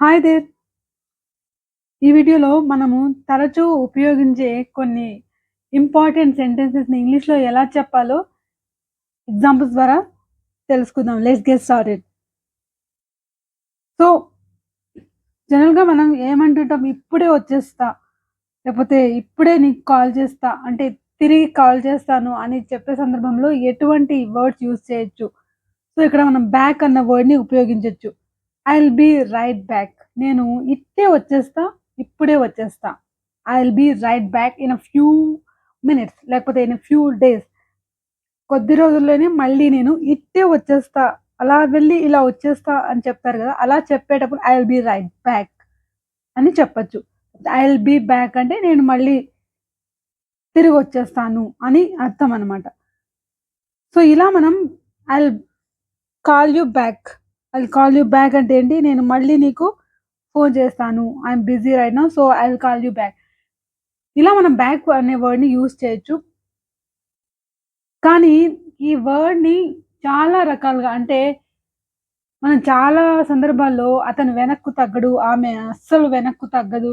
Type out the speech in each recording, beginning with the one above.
Hi there! ఈ వీడియోలో మనము తరచూ ఉపయోగించే కొన్ని ఇంపార్టెంట్ సెంటెన్సెస్‌ని ఇంగ్లీష్‌లో ఎలా చెప్పాలో ఎగ్జాంపుల్స్ ద్వారా తెలుసుకుందాం. Let's get started. సో, జనరల్‌గా మనం ఏమంటుంటాం, ఇప్పుడే వచ్చేస్తా, లేకపోతే ఇప్పుడే నీకు కాల్ చేస్తా, అంటే తిరిగి కాల్ చేస్తాను అని చెప్పే సందర్భంలో ఎటువంటి వర్డ్స్ యూజ్ చేయొచ్చు. సో, ఇక్కడ మనం బ్యాక్ అన్న వర్డ్‌ని ఉపయోగించొచ్చు. I will be right back. నేను ఇట్టే వచ్చేస్తా, ఇప్పుడే వచ్చేస్తా. I will be right back in a few minutes లేకపోతే ఇన్ ఫ్యూ డేస్. కొద్ది రోజుల్లోనే మళ్ళీ నేను ఇట్టే వచ్చేస్తా, అలా వెళ్ళి ఇలా వచ్చేస్తా అని చెప్తారు కదా! అలా చెప్పేటప్పుడు I will be right back అని చెప్పొచ్చు. ఐ విల్ బీ బ్యాక్ అంటే నేను మళ్ళీ తిరిగి వచ్చేస్తాను అని అర్థం అనమాట. సో, ఇలా మనం I will call you back. I call you back అంటే ఏంటి? నేను మళ్ళీ నీకు ఫోన్ చేస్తాను. I'm busy right now. So, I will call you back. ఇలా మనం బ్యాక్ అనే వర్డ్‌ని యూజ్ చేయొచ్చు. కానీ ఈ వర్డ్‌ని చాలా రకాలుగా అంటే మనం చాలా సందర్భాల్లో అతను వెనక్కు తగ్గడు, ఆమె అస్సలు వెనక్కు తగ్గదు.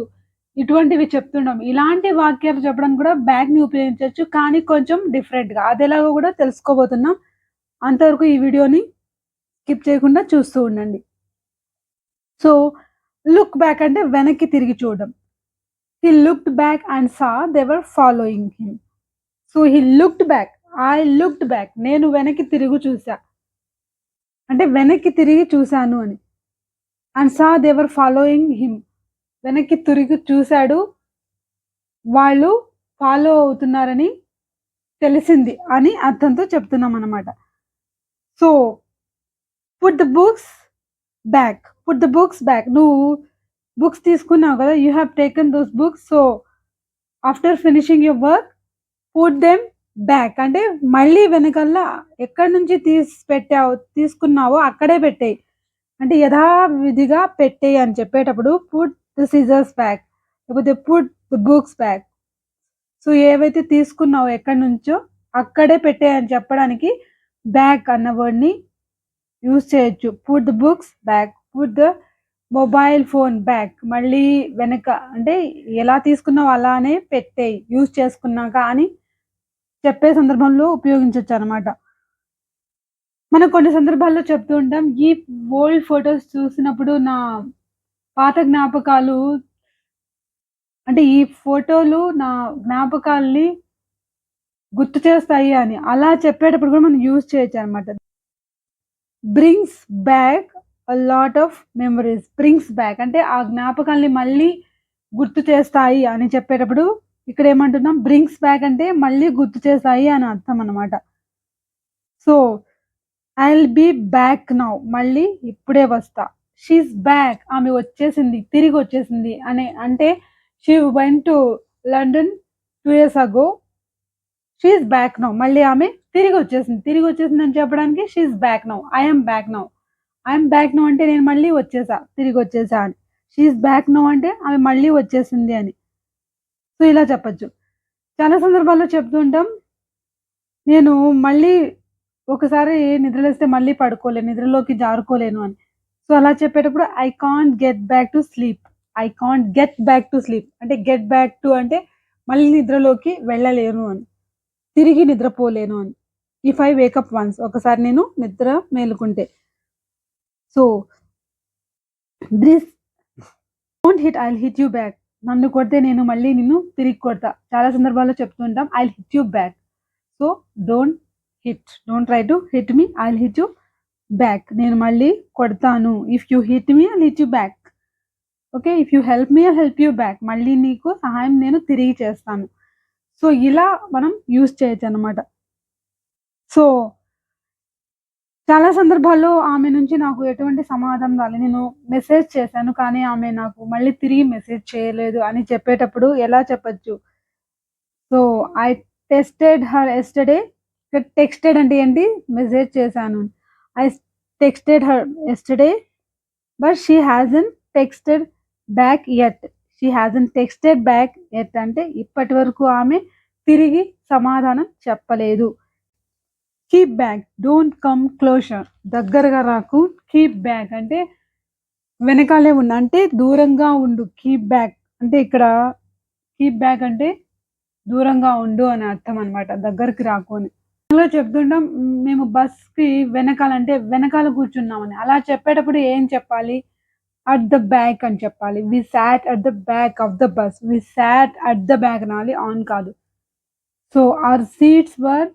ఇటువంటివి చెప్తుండం. ఇలాంటి వాక్యాలు చెప్పడానికి కూడా బ్యాగ్ని ఉపయోగించవచ్చు కానీ కొంచెం డిఫరెంట్‌గా. అదేలాగా కూడా తెలుసుకోబోతున్నాం. అంతవరకు ఈ వీడియోని స్కిప్ చేయకుండా చూస్తూ ఉండండి. సో, లుక్ బ్యాక్ అంటే వెనక్కి తిరిగి చూడడం. He looked back and saw they were following him. So, he looked back. I looked back. నేను వెనక్కి తిరిగి చూసా. అంటే వెనక్కి తిరిగి చూశాను అని. And saw they were following him. వెనక్కి తిరిగి చూశాడు వాళ్ళు ఫాలో అవుతున్నారని తెలిసింది అని అర్థంతో చెప్తున్నాం అనమాట so, put the books back. Put the books back. నువ్వు బుక్స్ తీసుకున్నావు కదా! You have taken those books. So, after finishing your work put them back. అంటే మళ్ళీ వెనకాల ఎక్కడి నుంచి తీసి పెట్టావు తీసుకున్నావో అక్కడే పెట్టేయి. అంటే యథావిధిగా పెట్టేయి అని చెప్పేటప్పుడు పుట్ ద సిజర్స్ బ్యాక్. లేకపోతే put the books back. So, ఏవైతే తీసుకున్నావో ఎక్కడి నుంచో అక్కడే పెట్టేయని చెప్పడానికి బ్యాక్ అన్న వర్డ్‌ని యూజ్ చేయొచ్చు. Put the books back. Put the mobile phone back. మళ్ళీ వెనక అంటే ఎలా తీసుకున్నావు అలానే పెట్టేయి. యూజ్ చేసుకున్నాక అని చెప్పే సందర్భంలో ఉపయోగించొచ్చనమాట. మనం కొన్ని సందర్భాల్లో చెప్తూ ఉంటాం. ఈ ఓల్డ్ ఫోటోస్ చూసినప్పుడు నా పాత జ్ఞాపకాలు అంటే ఈ ఫోటోలు నా జ్ఞాపకాల్ని గుర్తు చేస్తాయి అని. అలా చెప్పేటప్పుడు కూడా మనం యూజ్ చేయొచ్చు అనమాట brings back a lot of memories brings back అంటే ఆ జ్ఞాపకాల్ని మళ్ళీ గుర్తు చేస్తాయి అని చెప్పేటప్పుడు ఇక్కడ ఏమంటున్నాం బ్రింగ్స్ బ్యాక్ అంటే మళ్ళీ గుర్తు చేస్తాయి అని అర్థం అనమాట. So, I will be back now. మళ్ళీ ఇప్పుడే వస్తా. She's back. ఆమె వచ్చేసింది. తిరిగి వచ్చేసింది అని అంటే she went to London two years ago. She's back now. మళ్ళీ ఆమె తిరిగి వచ్చేసింది తిరిగి వచ్చేసింది అని చెప్పడానికి she's back now. I back now. I back now అంటే నేను మళ్ళీ వచ్చేసా. తిరిగొచ్చేసా అని. షీఈస్ బ్యాక్ నౌ అంటే ఆమె మళ్ళీ వచ్చేసింది అని. సో, ఇలా చెప్పొచ్చు. చాలా సందర్భాల్లో చెప్తూ ఉంటాం. నేను మళ్ళీ ఒకసారి నిద్రలేస్తే మళ్ళీ పడుకోలేను. నిద్రలోకి జారుకోలేను అని. సో, అలా చెప్పేటప్పుడు I can't get back to sleep. I can't get back to sleep. అంటే గెట్ బ్యాక్ టు అంటే మళ్ళీ నిద్రలోకి వెళ్ళలేను అని. తిరిగి నిద్రపోలేను అని. ఇఫ్ ఐ వేకప్ వన్స్ ఒకసారి నేను నిద్ర మేలుకుంటే. So, this don't hit I hit you back. నన్ను కొడితే నేను మళ్ళీ నిన్ను తిరిగి కొడతా. చాలా సందర్భాల్లో చెప్తుంటాం I'll I hit you back. So, don't hit. Don't try to hit me. I hit you back. నేను మళ్ళీ కొడతాను. If you hit me I hit you back. Okay. If you help me I help you back. మళ్ళీ నీకు సహాయం నేను తిరిగి చేస్తాను. So, ఇలా మనం యూస్ చేయొచ్చు అనమాట సో చాలా సందర్భాల్లో ఆమె నుంచి నాకు ఎటువంటి సమాధానం రాలేదు. నేను మెసేజ్ చేశాను. కానీ ఆమె నాకు మళ్ళీ తిరిగి మెసేజ్ చేయలేదు అని చెప్పేటప్పుడు ఎలా చెప్పొచ్చు? So, I texted her yesterday texted అంటే ఏంటి? మెసేజ్ చేశాను. I texted her yesterday but she hasn't texted back yet she hasn't texted back yet అంటే ఇప్పటి వరకు ఆమె తిరిగి సమాధానం చెప్పలేదు. Keep back. Don't come closer. దగ్గరగా రాకు. కీప్ బ్యాక్ అంటే వెనకాలే ఉన్న అంటే దూరంగా ఉండు. కీప్ బ్యాక్ అంటే ఇక్కడ కీప్ బ్యాక్ అంటే దూరంగా ఉండు అని అర్థం అనమాట దగ్గరికి రాకు అని. అలా చెప్తుంటాం మేము బస్కి వెనకాల అంటే వెనకాల కూర్చున్నామని అలా చెప్పేటప్పుడు ఏం చెప్పాలి? అట్ ద బ్యాక్ అని చెప్పాలి. We sat at the back of the bus we sat at the back అనాలి ఆన్ కాదు. So our seats were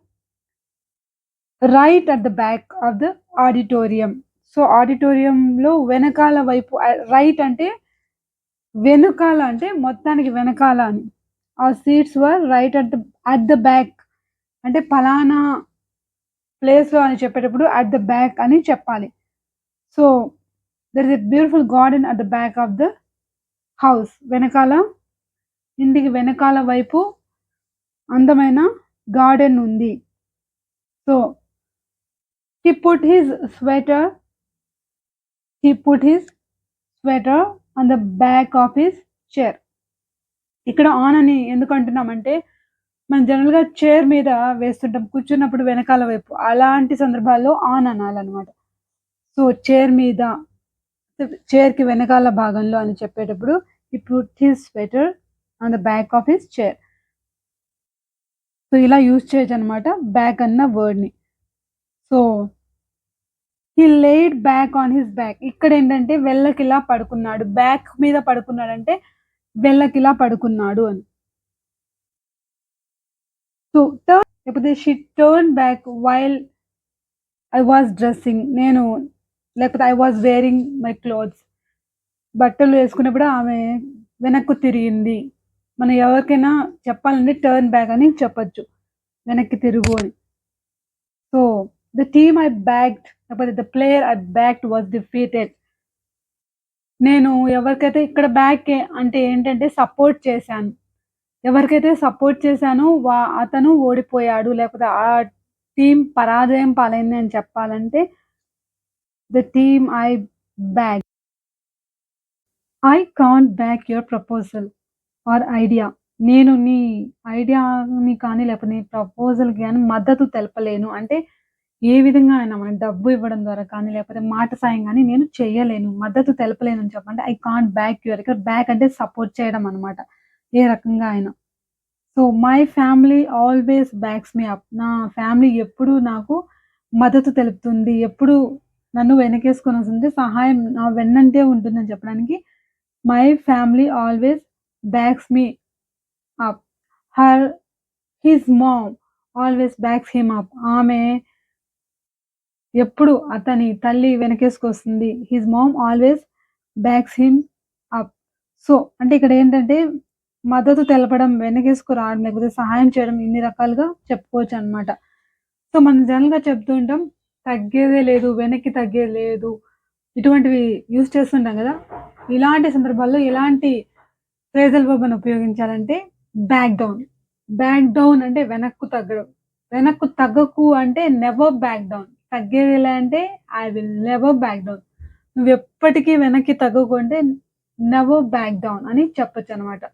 right at the back of the auditorium so ఆడిటోరియంలో వెనకాల వైపు uh, రైట్ అంటే వెనుకాల అంటే మొత్తానికి వెనకాల అని. ఆ seats were right at the at the back అంటే పలానా ప్లేస్లో అని చెప్పేటప్పుడు అట్ ద బ్యాక్ అని చెప్పాలి. So there is a beautiful garden at the back of the house వెనకాల ఇంటికి వెనకాల వైపు అందమైన గార్డెన్ ఉంది. So He put his sweater he put his sweater on the back of his chair ఇక్కడ on అని ఎందుకు అంటున్నామంటే మనం జనరల్గా చైర్ మీద వేస్తుంటాం కూర్చున్నప్పుడు వెనకాల వైపు. అలాంటి సందర్భాల్లో ఆన్ అనాలన్నమాట. సో చైర్ మీద చైర్కి వెనకాల భాగంలో అని చెప్పేటప్పుడు ఈ put his sweater on the back of his chair so ఇలా యూజ్ చేయొచ్చు అనమాట బ్యాక్ అన్న వర్డ్ని so he laid back on his back ఇక్కడ ఏంటంటే వెళ్ళకిలా పడుకున్నాడు. బ్యాక్ మీద పడుకున్నాడు అంటే వెళ్ళకిలా పడుకున్నాడు అని. సో టర్న్ లేకపోతే she turn back while I was dressing నేను లేకపోతే I was wearing my clothes బట్టలు వేసుకున్నప్పుడు ఆమె వెనక్కు తిరిగింది. మనం ఎవరికైనా చెప్పాలంటే టర్న్ బ్యాక్ అని చెప్పొచ్చు. వెనక్కి తిరుగు అని. So the team I backed, లేకపోతే the player I backed was defeated నేను ఎవరికైతే ఇక్కడ బ్యాక్ అంటే ఏంటంటే సపోర్ట్ చేశాను. ఎవరికైతే సపోర్ట్ చేశానో వా అతను ఓడిపోయాడు. లేకపోతే ఆ టీం పరాజయం పాలైంది అని చెప్పాలంటే the team I back I can't back your proposal or idea నేను నీ ఐడియాని కానీ లేకపోతే నీ ప్రపోజల్ కానీ మద్దతు తెలపలేను. అంటే ఏ విధంగా అయినా మనం డబ్బు ఇవ్వడం ద్వారా కానీ లేకపోతే మాట సాయం కానీ నేను చేయలేను మద్దతు తెలపలేను అని చెప్పంటే ఐ కాంట్ బ్యాక్ యువర్ ఇక్కడ బ్యాక్ అంటే సపోర్ట్ చేయడం అనమాట ఏ రకంగా అయినా. So my family always backs me up నా ఫ్యామిలీ ఎప్పుడు నాకు మద్దతు తెలుపుతుంది ఎప్పుడు నన్ను వెనకేసుకొని వస్తుంది సహాయం నా వెన్నంటే ఉంటుందని చెప్పడానికి my family always backs me up her his mom always backs him up ఆమె ఎప్పుడు అతని తల్లి వెనకేసుకొస్తుంది. His mom always backs him up so అంటే ఇక్కడ ఏంటంటే మద్దతు తెలపడం వెనకేసుకు రావడం లేకపోతే సహాయం చేయడం ఇన్ని రకాలుగా చెప్పుకోవచ్చు అనమాట సో మనం జనరల్గా చెప్తూ ఉంటాం తగ్గేదే లేదు వెనక్కి తగ్గేది లేదు. ఇటువంటివి యూజ్ చేస్తుంటాం కదా. ఇలాంటి సందర్భాల్లో ఎలాంటి ఫ్రేజల్ వర్బ్ ఉపయోగించాలంటే బ్యాక్ డౌన్ బ్యాక్ డౌన్ అంటే వెనక్కు తగ్గడం. వెనక్కు తగ్గకు అంటే నెవర్ బ్యాక్ డౌన్ తగ్గేది ఎలా అంటే I will never back down నువ్వు ఎప్పటికీ వెనక్కి తగ్గకుంటే నెవర్ బ్యాక్ డౌన్ అని చెప్పొచ్చు అనమాట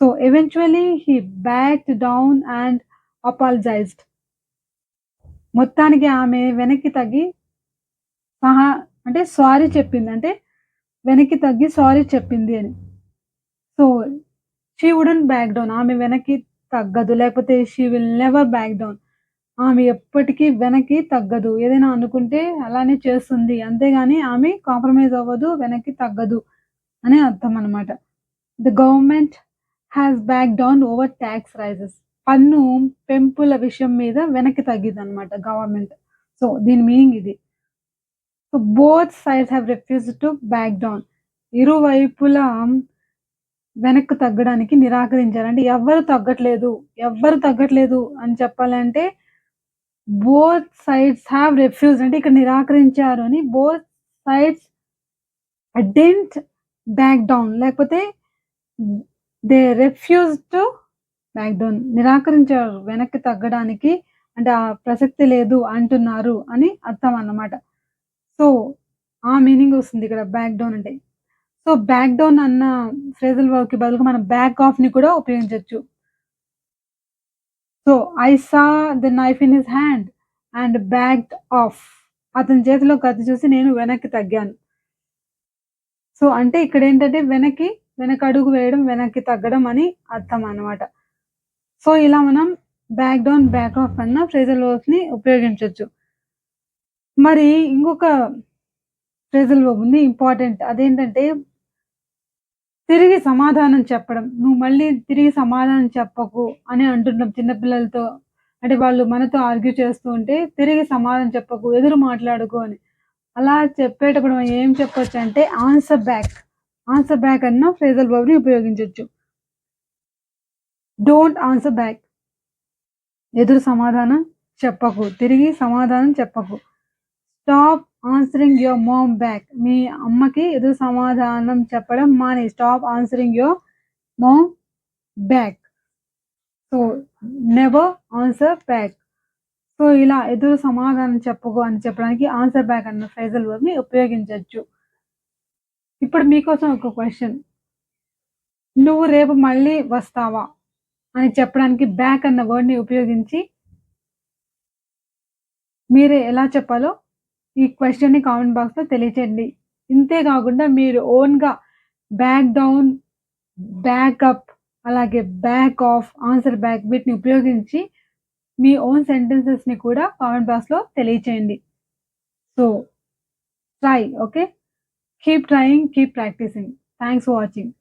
so eventually he back down and apologized మొత్తానికి ఆమె వెనక్కి తగ్గి సహా అంటే సారీ చెప్పింది. అంటే వెనక్కి తగ్గి సారీ చెప్పింది అని. So she wouldn't back down ఆమె వెనక్కి తగ్గదు. లేకపోతే she will never back down ఆమె ఎప్పటికీ వెనక్కి తగ్గదు. ఏదైనా అనుకుంటే అలానే చేస్తుంది. అంతేగాని ఆమె కాంప్రమైజ్ అవ్వదు వెనక్కి తగ్గదు అని అర్థం అనమాట the government has back down over tax rises పన్ను పెంపుల విషయం మీద వెనక్కి తగ్గింది అనమాట గవర్నమెంట్ సో దీని మీనింగ్ ఇది. So both sides have refuse to back down ఇరువైపులా వెనక్కి తగ్గడానికి నిరాకరించారు అంటే ఎవ్వరు తగ్గట్లేదు? ఎవ్వరు తగ్గట్లేదు అని చెప్పాలంటే బోత్ సైడ్స్ హ్యావ్ రిఫ్యూజ్ అంటే ఇక్కడ నిరాకరించారు అని both sides didn't back down లేకపోతే they refuse to back down నిరాకరించారు. వెనక్కి తగ్గడానికి అంటే ఆ ప్రసక్తి లేదు అంటున్నారు అని అర్థం అన్నమాట. సో ఆ మీనింగ్ వస్తుంది ఇక్కడ బ్యాక్ డౌన్ అంటే. సో బ్యాక్ డౌన్ అన్న ఫ్రేజల్ వర్క్కి బదులుగా మనం బ్యాక్ ఆఫ్ని కూడా ఉపయోగించవచ్చు so I saw the knife in his hand and back off అతని చేతిలో కత్తి చూసి నేను వెనక్కి తగ్గాను సో, అంటే ఇక్కడ ఏంటంటే వెనక్కి, వెనక అడుగు వేయడం, వెనక్కి తగ్గడం అని అర్థం అన్నమాట. సో, ఇలా మనం బ్యాక్ డౌన్, బ్యాక్ ఆఫ్ అన్న ఫ్రేజల్ వర్బ్స్‌ని ఉపయోగించవచ్చు మరి ఇంకొక ఫ్రేజల్ వర్బ్ ఉంది ఇంపార్టెంట్. అదేంటంటే తిరిగి సమాధానం చెప్పడం. "నువ్వు మళ్ళీ తిరిగి సమాధానం చెప్పకు" అని అంటున్నాం చిన్న పిల్లలతో. అంటే వాళ్ళు మనతో ఆర్గ్యూ చేస్తూ ఉంటే, "తిరిగి సమాధానం చెప్పకు, ఎదురు మాట్లాడుకో అని. అలా చెప్పేటప్పుడు మనం ఏం చెప్పొచ్చు అంటే ఆన్సర్ బ్యాక్. ఆన్సర్ బ్యాక్ అన్న ఫ్రేజల్ వర్బ్‌ని ఉపయోగించవచ్చు డోంట్ ఆన్సర్ బ్యాక్. ఎదురు సమాధానం చెప్పకు. తిరిగి సమాధానం చెప్పకు. Stop answering your mom back. మీ అమ్మకి ఎదురు సమాధానం చెప్పడం మానే stop answering your mom back. So, never answer back. So, ఇలా ఎదురు సమాధానం చెప్పకు అని చెప్పడానికి ఆన్సర్ బ్యాక్ అన్న ఫ్రైజల్ వర్డ్ని ఉపయోగించొచ్చు. ఇప్పుడు మీకోసం ఒక క్వశ్చన్ "నువ్వు రేపు మళ్ళీ వస్తావా?" అని చెప్పడానికి బ్యాక్ అన్న వర్డ్‌ని ఉపయోగించి మీరు ఎలా చెప్పాలో ఈ క్వశ్చన్ని కామెంట్ బాక్స్‌లో తెలియచేయండి. ఇంతే కాకుండా మీరు ఓన్‌గా బ్యాక్ డౌన్, బ్యాకప్ అలాగే బ్యాక్ ఆఫ్, ఆన్సర్ బ్యాక్ వీటిని ఉపయోగించి మీ ఓన్ సెంటెన్సెస్‌ని కూడా కామెంట్ బాక్స్‌లో తెలియచేయండి. So, try okay. Keep trying keep practicing. Thanks for watching.